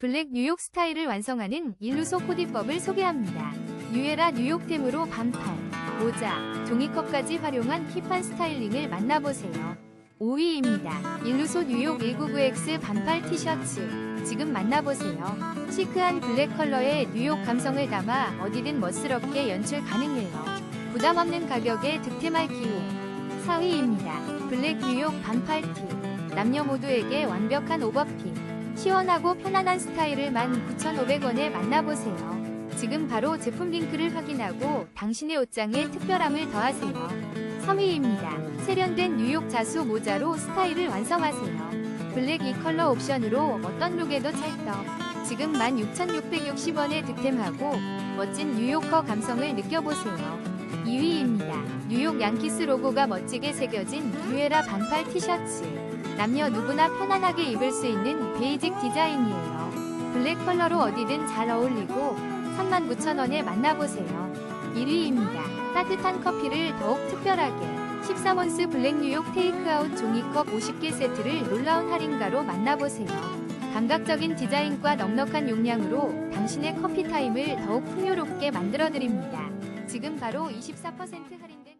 블랙 뉴욕 스타일을 완성하는 일루소 코디법을 소개합니다. 뉴에라 뉴욕템으로 반팔, 모자, 종이컵까지 활용한 힙한 스타일링을 만나보세요. 5위입니다. 일루소 뉴욕 199X 반팔 티셔츠. 지금 만나보세요. 시크한 블랙 컬러의 뉴욕 감성을 담아 어디든 멋스럽게 연출 가능해요. 부담 없는 가격에 득템할 기회. 4위입니다. 블랙 뉴욕 반팔 티. 남녀 모두에게 완벽한 오버핏. 시원하고 편안한 스타일을 19,500원에 만나보세요. 지금 바로 제품 링크를 확인하고 당신의 옷장에 특별함을 더하세요. 3위입니다. 세련된 뉴욕 자수 모자로 스타일을 완성하세요. 블랙 이 컬러 옵션으로 어떤 룩에도 찰떡. 지금 16,660원에 득템하고 멋진 뉴요커 감성을 느껴보세요. 2위입니다. 뉴욕 양키스 로고가 멋지게 새겨진 뉴에라 반팔 티셔츠. 남녀 누구나 편안하게 입을 수 있는 베이직 디자인이에요. 블랙 컬러로 어디든 잘 어울리고 39,000원에 만나보세요. 1위입니다. 따뜻한 커피를 더욱 특별하게 13온스 블랙 뉴욕 테이크아웃 종이컵 50개 세트를 놀라운 할인가로 만나보세요. 감각적인 디자인과 넉넉한 용량으로 당신의 커피 타임을 더욱 풍요롭게 만들어드립니다. 지금 바로 24% 할인된